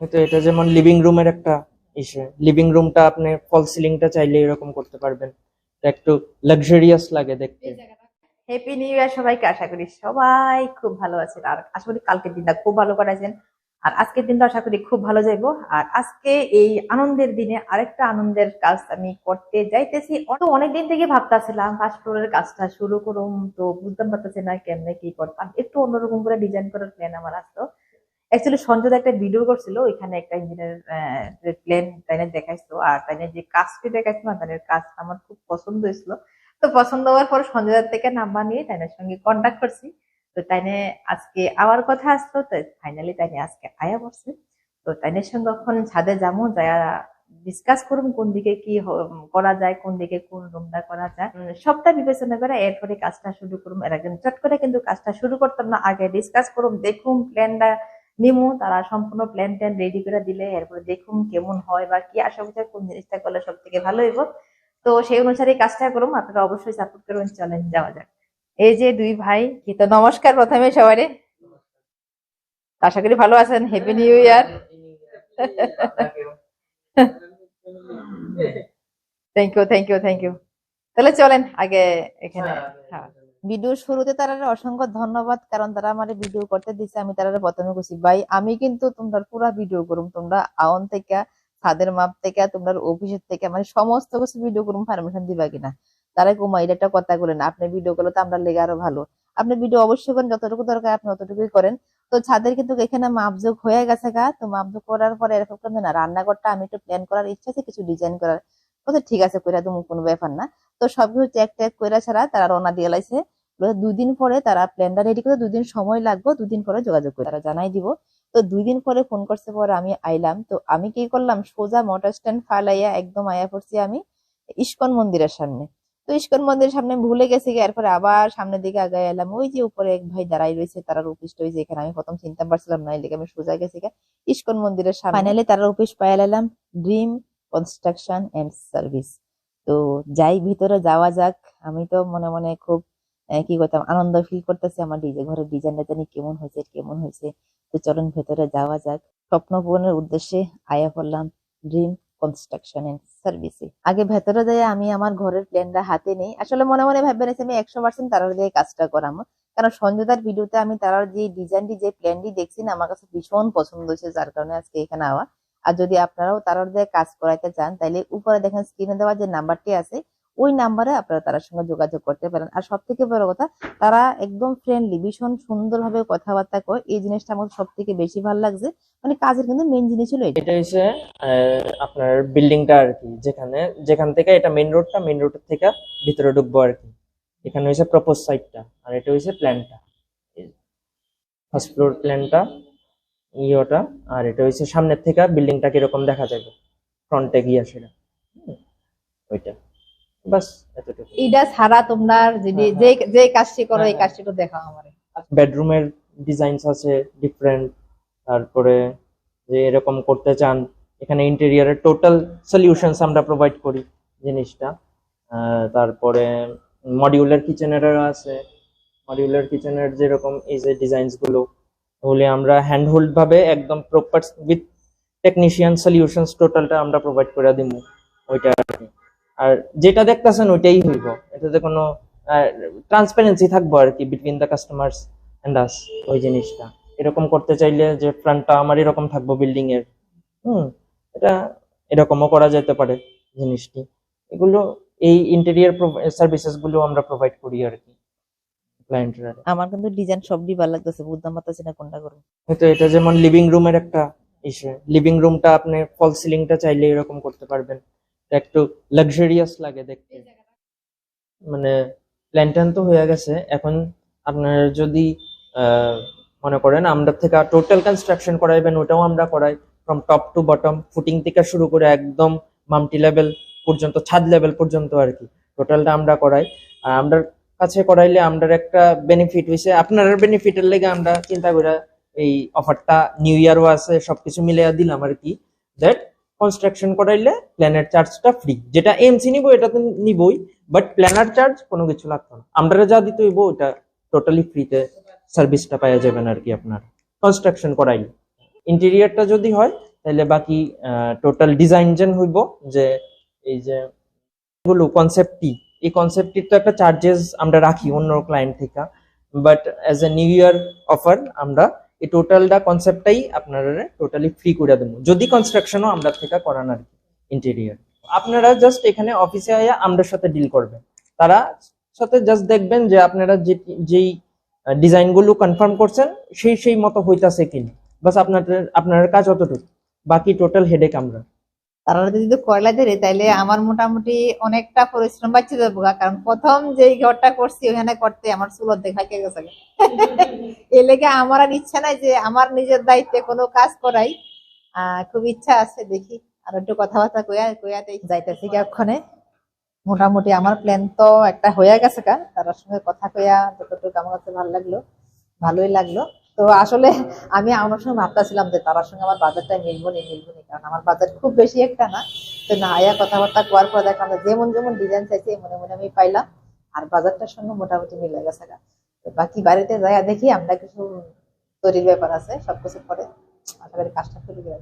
তো এটা যেমন লিভিং রুমের একটা ইসে। লিভিং রুমটা আপনি ফল সিলিংটা চাইলে এরকম করতে পারবেন। একটু লাক্সারিয়াস লাগে দেখতে। হ্যাপি নিউ ইয়ার সবাইকে, আশা করি সবাই খুব ভালো আছেন। আর আশা করি কালকের দিনটা খুব ভালো কাটাইছেন। আর আজকের দিনটা আশা করি খুব ভালো যাইবো। আর আজকে এই আনন্দের দিনে আরেকটা আনন্দের কাজ আমি করতে যাইতেছি। তো অনেকদিন থেকে ভাবতেছিলাম ফার্স্ট ফ্লোরের কাজটা শুরু করুম। তো বুঝতাম পারতেছি না কেমনে কি করতাম। একটু অন্যরকম করে ডিজাইন করার প্ল্যান আমার আসতো অ্যাকচুয়ালি সঞ্জয় একটা ভিডিও করছিল ওইখানে একটা ইঞ্জিনিয়ার প্ল্যান তাইনে দেখাইছিল আর তাইনে যে কাজটি দেখাইছিল না তাইনের কাজ আমার খুব পছন্দ হয়েছিল। তো পছন্দ হওয়ার পর সঞ্জয় থেকে নাম্বার নিয়ে তাইনের সঙ্গে কন্ট্যাক্ট করছি। তো তাইনে আজকে আওয়ার কথা আসতো তো ফাইনালি তাইনে আজকে আয়া পড়ছে। তো তাইনের সঙ্গে এখন ছাদে যাব যায়া ডিসকাস করুন কোন দিকে কি করা যায় কোন দিকে কোন রুমটা করা যায়। সবটা বিবেচনা করে এরপরে কাজটা শুরু করুন এর একদম চট করে কিন্তু কাজটা শুরু করতাম না আগে ডিসকাস করুম দেখুম প্ল্যানটা নিমু, তারা সম্পূর্ণ প্ল্যান ট্যান রেডি করে দিলে, এরপরে দেখুম কেমন হয় বা কি আশা করছে, কোন জিনিসটা করলে সব থেকে ভালো হইব। তো সেই অনুসারে কাজটা করুম আপনারা অবশ্যই সাপোর্ট করবেন চলেন যাওয়া যাক। এই যে দুই ভাই, কি তো নমস্কার প্রথমে সবারে আশা করি ভালো আছেন happy new year thank you thank you thank you তাহলে চলেন, আগে এখানে হ্যাঁ। ভিডিও শুরুতে তারা অসংখ্য ধন্যবাদ, কারণ তারা আমার ভিডিও করতে দিছে, আমি তারা প্রথমে কইছি, ভাই, আমি কিন্তু তোমরা পুরা ভিডিও করুম, তোমরা আওন থেকে, ছাদের মাপ থেকে তোমরা অফিসের থেকে মানে সমস্ত কিছু ভিডিও করুম পারমিশন দিবা কিনা? তারা কুমা এটা একটা কথা বলেন আপনি ভিডিও করলে তো আমরা লেগে আরও ভালো। আপনি ভিডিও অবশ্যই করেন, যতটুকু দরকার আপনি ততটুকুই করেন। তো ছাদের কিন্তু এখানে মাপযোগ হয়ে গেছে গা, তো মাপযোগ করার পরে এরকম করবে না, রান্নাঘরটা আমি একটু প্ল্যান করার ইচ্ছা আছে, কিছু ডিজাইন করার। ঠিক আছে, কইরা তুমি কোনো ব্যাপার না। তো সবকিছু চেক টেক কইরা ছাড়া তারা রওনা দিয়ে লাইছে। দুদিন পরে তারা প্ল্যানটা রেডি করে দুদিন সময় লাগবে, দুদিন পরে যোগাযোগ করে তারা জানাই দিব। তো দুই দিন পরে ফোন করছে পরে আমি আইলাম। তো আমি কি করলাম? সোজা মোটর স্ট্যান্ড ফালাইয়া একদম আয়া পড়ছি আমি ইস্কন মন্দিরের সামনে। তো ইস্কন মন্দিরের সামনে ভুলে গেছি এরপরে আবার সামনের দিকে আগায় এলাম। ওই যে উপরে এক ভাই দাঁড়াই রয়েছে তার অফিসটা ওই যে এখানে আমি প্রথম চিনতে পারছিলাম না, এদিকে আমি সোজা গেছি ইস্কন মন্দিরের সামনে। ফাইনালি তার অফিস পাই এলাম। ড্রিম কনস্ট্রাকশন এন্ড সার্ভিস তো যাই ভিতরে যাওয়া যাক। আমি তো মনে মনে খুব কি করতাম, আনন্দ ফিল করতেছি আমার ডিজে ঘরের ডিজাইনটা জানি কেমন হয়েছে কেমন হয়েছে। তো চলুন ভেতরে যাওয়া যাক। স্বপ্ন পূরণের উদ্দেশ্যে আয়া পড়লাম ড্রিম কনস্ট্রাকশন এন্ড সার্ভিসে আগে ভেতরে যাই আমি আমার ঘরের প্ল্যানটা হাতে নেই। আসলে মনে মনে ভাববে নিয়েছি আমি একশো পার্সেন্ট তারার দিয়ে কাজটা করাম। কারণ সঞ্জয়দার ভিডিওতে আমি তারার যে ডিজাইনটি যে প্ল্যানটি দেখছি না, আমার কাছে ভীষণ পছন্দ হয়েছে, যার কারণে আজকে এখানে আওয়া। আর যদি আপনারাও দিয়ে কাজ করাইতে চান তাহলে উপরে দেখেন স্ক্রিনে দেওয়া যে নাম্বারটি আছে, ওই নাম্বারে আপনারা তার সঙ্গে যোগাযোগ করতে পারেন। আর সব থেকে বড় কথা, তারা একদম ফ্রেন্ডলি ভীষণ সুন্দরভাবে কথাবার্তা কয়। এই জিনিসটা আমার সব থেকে বেশি ভালো লাগছে। মানে কাজের কিন্তু মেন জিনিস হলো এটা। হচ্ছে আপনার বিল্ডিংটা আর কি, যেখানে, যেখান থেকে এটা মেইন রোডটা মেইন রোডের থেকে ভিতরে ঢুকবো আর কি। এখানে হচ্ছে প্রপোজ সাইটটা আর এটা হচ্ছে প্ল্যানটা ফার্স্ট ফ্লোর প্ল্যানটা ইয়েটা আর এটা হচ্ছে সামনের থেকে বিল্ডিংটা কীরকম দেখা যাবে? ফ্রন্টে গিয়ে সেটা। ওইটা। বাস এতটুকু এটা ছাড়া তোমরা যদি হ্যাঁ, যে যে কাজটি করো এই হ্যাঁ, কাজটি একটু দেখাও আমারে। বেডরুমের ডিজাইনস আছে ডিফারেন্ট তারপরে যে এরকম করতে চান এখানে ইন্টেরিয়ারের টোটাল সলিউশনস আমরা প্রোভাইড করি জিনিসটা। তারপরে মডিউলার কিচেনেরও আছে। মডিউলার কিচেনের যেরকম এই যে ডিজাইনস ওগুলি আমরা হ্যান্ড হোল্ড ভাবে একদম প্রপার উইথ টেকনিশিয়ান সলিউশনস টোটালটা আমরা প্রোভাইড করে দিব ওইটা আর যেটা দেখতেছেন ওইটাই হইব। এটাতে কোনো ট্রান্সপারেন্সি থাকব আর কি between the customers and us ওই জিনিসটা। এরকম করতে চাইলে যে ফ্রন্টটা আমার এরকম থাকব বিল্ডিং এর। হুম, এটা এরকমও করা যেতে পারে জিনিসটি। এগুলো এই ইন্টেরিয়ার সার্ভিসেসগুলো আমরা প্রোভাইড করি আর কি। ক্লায়েন্টরা আমার কিন্তু ডিজাইন সবই ভালো লাগতেছে বুঝতাম পারতেছি না কোনটা করব? তো এটা যেমন লিভিং রুমের একটা ইসে। লিভিং রুমটা আপনি ফল সিলিংটা চাইলে এরকম করতে পারবেন। একটু লাক্সারিয়াস লাগে দেখতে। মানে প্ল্যান ট্যান তো হয়ে গেছে। এখন আপনার যদি মনে করেন আমরা থেকে টোটাল কনস্ট্রাকশন করাইবেন ওটাও আমরা করাই। From top to bottom footing থেকে শুরু করে একদম মামটি লেভেল পর্যন্ত ছাদ লেভেল পর্যন্ত আর কি। টোটালটা আমরা করাই। আর আমরা কাছে করাইলে আমরা একটা বেনিফিট হইছে। আপনার বেনিফিটের লেগে আমরা চিন্তা করে এই অফারটা নিউ ইয়ারও আছে, সবকিছু মিলে দিলাম আর কি। দ্যাট কনস্ট্রাকশন করাইলে প্ল্যানের চার্জটা ফ্রি যেটা এমসি নিব, এটা তো নিবই বাট প্ল্যানার চার্জ কোনো কিছু লাগতো না। আমরা যা দিতে হইব ওটা টোটালি ফ্রিতে সার্ভিসটা পাওয়া যাবেন আর কি আপনার। কনস্ট্রাকশন করাইলে। ইন্টেরিয়ারটা যদি হয় তাহলে বাকি টোটাল ডিজাইন যেন হইব, যে এই যে গুলো কনসেপ্টটি এই কনসেপ্টটির তো একটা চার্জেস আমরা রাখি অন্য ক্লায়েন্ট থেকে। But as a new year offer আমরা এই টোটালটা কনসেপ্টটাই আপনারা টোটালি ফ্রি করে দেবো। যদি কনস্ট্রাকশনও আমরা থেকে করান আর কি ইন্টেরিয়ার আপনারা জাস্ট এখানে অফিসে আয়া আমাদের সাথে ডিল করবেন। তারা সাথে জাস্ট দেখবেন যে আপনারা যে, যেই ডিজাইনগুলো কনফার্ম করছেন, সেই সেই মতো হইতাছে কিনা। বাস আপনাদের আপনার কাজ অতটুকু। বাকি টোটাল হেডেক আমরা। তারা যদি কয়লা ধরে, তাইলে আমার মোটামুটি অনেকটা পরিশ্রম বাঁচতে যাব কারণ প্রথম যে ঘরটা করছি ওখানে করতে আমার চুলত দেখা কে গেছে এ লেগে আমার আর ইচ্ছা নাই যে আমার নিজের দায়িত্বে কোনো কাজ করাই। খুব ইচ্ছা আছে, দেখি। আর একটু কথাবার্তা কইয়া কইয়াতে যাইতেছি ওখানে মোটামুটি আমার প্ল্যান তো একটা হয়ে গেছে গা। তার সঙ্গে কথা কইয়া যতটুকু আমার কাছে ভালো লাগল, ভালোই লাগল। তো আসলে আমি আমার সঙ্গে ভাবতেছিলাম যে তার সঙ্গে আমার বাজারটা মিলবো নি মিলবো নি, কারণ আমার বাজার খুব বেশি একটা না। তো না, আয়া কথাবার্তা করার পর দেখলাম যেমন যেমন ডিজাইন চাইছে, মনে মনে আমি পাইলাম। আর বাজারটার সঙ্গে মোটামুটি মিলে গেছে। বাকি বাড়িতে যাইয়া দেখি, আমরা কিছু তৈরির ব্যাপার আছে, সবকিছু পরে। আশা করি কাজটা করে দেওয়া